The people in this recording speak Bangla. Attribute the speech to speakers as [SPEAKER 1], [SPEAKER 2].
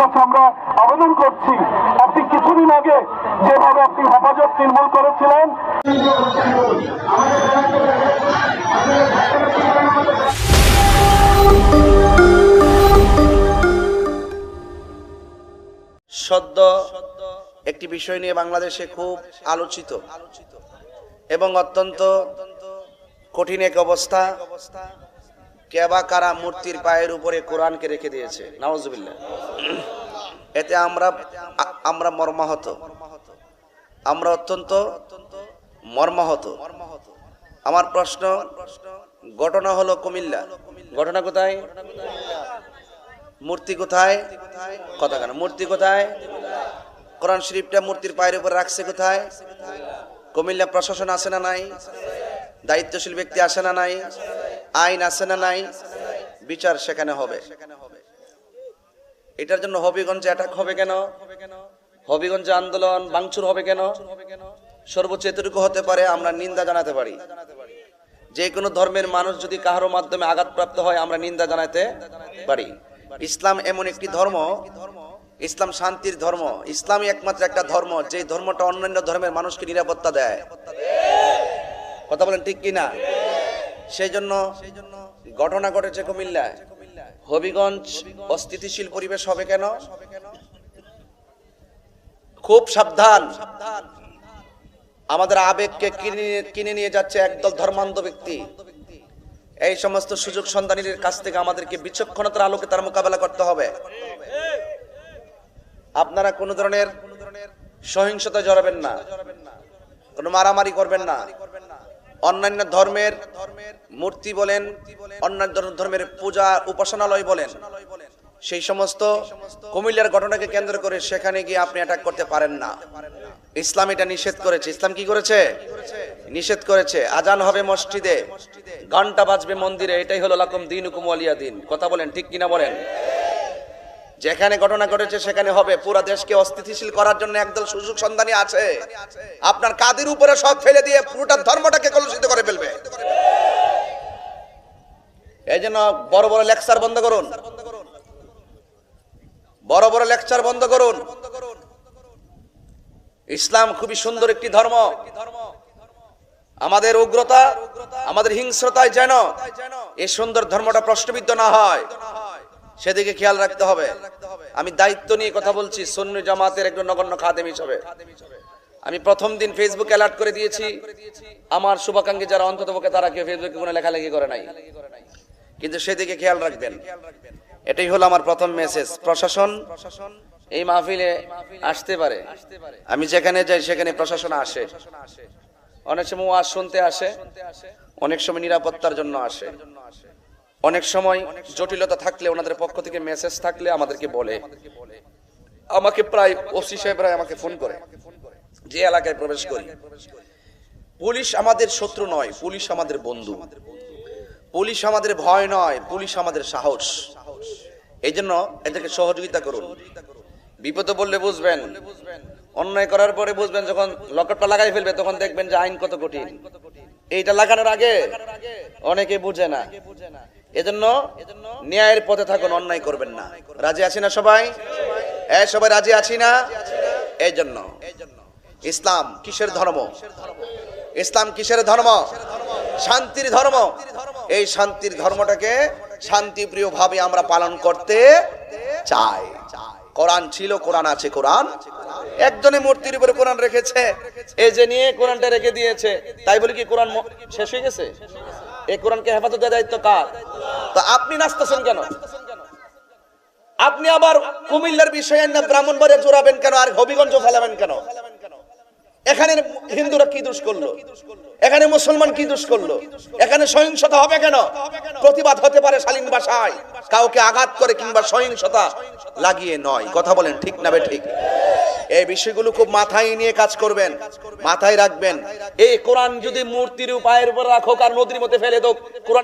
[SPEAKER 1] কাছে আমরা আবেদন করছি, আপনি কিছুদিন আগে যেভাবে আপনি হেফাজত নির্মূল করেছিলেন।
[SPEAKER 2] সদ্য একটি বিষয় নিয়ে বাংলাদেশে খুব আলোচিত এবং অত্যন্ত কঠিন এক অবস্থা। কেবা কারা মূর্তির পায়ের উপরে কোরআনকে রেখে দিয়েছে? নওয়াজবিল্লা এতে আমরা আমরা মর্মাহত। আমরা অত্যন্ত মর্মাহত। আমার প্রশ্ন, ঘটনা হলো কুমিল্লা। ঘটনা কোথায়? মূর্তি কোথায়? কথা কেন মূর্তি কোথায়? কোরআন শরীফটা মূর্তির পায়ের উপর রাখছে কোথায়? কুমিল্লা প্রশাসন আছে না নাই? দায়িত্বশীল ব্যক্তি আসে না নাই? আইন আছে না নাই? বিচার সেখানে হবে। এটার জন্য হবিগঞ্জে অ্যাটাক হবে কেন? হবিগঞ্জে আন্দোলন বাংচুর হবে কেন? সর্বোচ্চ এতটুকু হতে পারে, আমরা নিন্দা জানাতে পারি। যে কোনো ধর্মের মানুষ যদি কাহারো মাধ্যমে আঘাতপ্রাপ্ত হয়, আমরা নিন্দা জানাতে পারি। ইসলাম এমন একটি ধর্ম, ইসলাম শান্তির ধর্ম, ইসলামই একমাত্র একটা ধর্ম যে ধর্মটা অন্যান্য ধর্মের মানুষকে নিরাপত্তা দেয়। কথা বলেন ঠিক কি না সেই জন্য ঘটনা ঘটেছে কুমিল্লায়। হবিগঞ্জ অস্থিতিশীল পরিবেশ হবে কেন? খুব সাবধান। আমাদের আবেগকে কিনে নিয়ে যাচ্ছে একদল ধর্মান্ধ ব্যক্তি। এই সমস্ত সুযোগ সন্ধানীদের কাছ থেকে আমাদেরকে বিচক্ষণতার আলোকে তার মোকাবেলা করতে হবে। আপনারা কোন ধরনের সহিংসতা জড়াবেন না। কোনো মারামারি করবেন না। অন্যান্য ধর্মের মূর্তি বলেন, অন্যান্য ধর্মের পূজা উপাসনালয় বলেন, সেই সমস্ত কুমিল্লার ঘটনাকে কেন্দ্র করে সেখানে গিয়ে আপনি অ্যাটাক করতে পারেন না। ইসলাম এটা নিষেধ করেছে। ইসলাম কি করেছে? নিষেধ করেছে। আজান হবে মসজিদে ঘণ্টা বাজবে মন্দিরে। এটাই হলো লাকুম দিন হুকুম আলিয়া দিন। কথা বলেন, ঠিক কিনা বলেন? যেখানে ঘটনা ঘটেছে সেখানে হবে। পুরো দেশকে অস্থিতিশীল করার জন্য একদল সুযোগ সন্ধানী আছে। আপনার কাদের উপরে সব ফেলে দিয়ে পুরোটা ধর্মটাকে কলুষিত করে ফেলবে? এই জন্য বড় বড় লেকচার বন্ধ করুন। বড় বড় লেকচার বন্ধ করুন। ইসলাম খুবই সুন্দর একটি ধর্ম। আমাদের উগ্রতা, আমাদের হিংস্রতায় যেন এই সুন্দর ধর্মটা প্রশ্নবিদ্ধ না হয়। সেদিকে খেয়াল রাখতে হবে। আমি দায়িত্ব নিয়ে কথা বলছি সন্ন্য জামাতের একজন নগণ্য খাদেম হিসাবে। আমি প্রথম দিন ফেসবুক অ্যালার্ট করে দিয়েছি। আমার শুভাকাঙ্ক্ষী যারা অন্তত তারা কেউ ফেসবুকে কোনো লেখালেখি করে নাই। কিন্তু সেদিকে খেয়াল রাখবেন। এটাই হলো আমার প্রথম মেসেজ প্রশাসন এই মাহফিলে আসতে পারে। আমি যেখানে যাই সেখানে প্রশাসন আসে। অনেক সময় ওয়াজ শুনতে আসে, অনেক সময় নিরাপত্তার জন্য আসে। অনেক সময় জটিলতা থাকলে, ওনাদের পক্ষ থেকে মেসেজ থাকলে আমাদেরকে বলে। আমাকে প্রায় ওসি সাহেবরা আমাকে ফোন করে যে এলাকায় প্রবেশ করি। পুলিশ আমাদের শত্রু নয়, পুলিশ আমাদের বন্ধু। পুলিশ আমাদের ভয় নয়, পুলিশ আমাদের সাহস। এই জন্য এদেরকে সহযোগিতা করুন। বিপদে বললে বুঝবেন। অন্যায় করার পরে বুঝবেন যখন লকেটটা লাগাই ফেলবে, তখন দেখবেন যে আইন কত কঠিন। এইটা লাগানোর আগে অনেকে বুঝে না। এজন্য ন্যায়ের পথে থাকুন, অন্যায় করবেন না। রাজি আছি না সবাই? এ, সবাই রাজি আছি না? এই জন্য ইসলাম কিসের ধর্ম? ইসলাম কিসের ধর্ম? শান্তির ধর্ম। এই শান্তির ধর্মটাকে শান্তিপ্রিয় ভাবে আমরা পালন করতে চাই। কোরআন ছিল, কোরআন আছে, কোরআন। একজনে মূর্তির উপরে কোরআন রেখেছে। এই যে নিয়ে কোরআনটা রেখে দিয়েছে। তাই বলি কি কোরআন শেষ হয়ে গেছে? এই কোরআনকে হেফাজত দেওয়ার দায়িত্ব কার? তো আপনি নাচতেছেন কেন? আপনি আবার কুমিল্লার বিষয়ে ব্রাহ্মণবাড়িয়া জোড়াবেন কেন আর হবিগঞ্জ ফেলাবেন কেন? এখানে হিন্দুরা কি দোষ করল? এখানে মুসলমান কি দোষ করল? এখানে সহিংসতা হবে কেন? প্রতিবাদ হতে পারে শালীন ভাষায়। কাউকে আঘাত করে কিংবা সহিংসতা লাগিয়ে নয়। কথা বলেন, ঠিক না ঠিক? এই বিষয়গুলো খুব মাথায় নিয়ে কাজ করবেন, মাথায় রাখবেন। এই কোরআন যদি মূর্তির উপায়ের উপর রাখো আর নদীর মধ্যে ফেলে দোক, কোরআন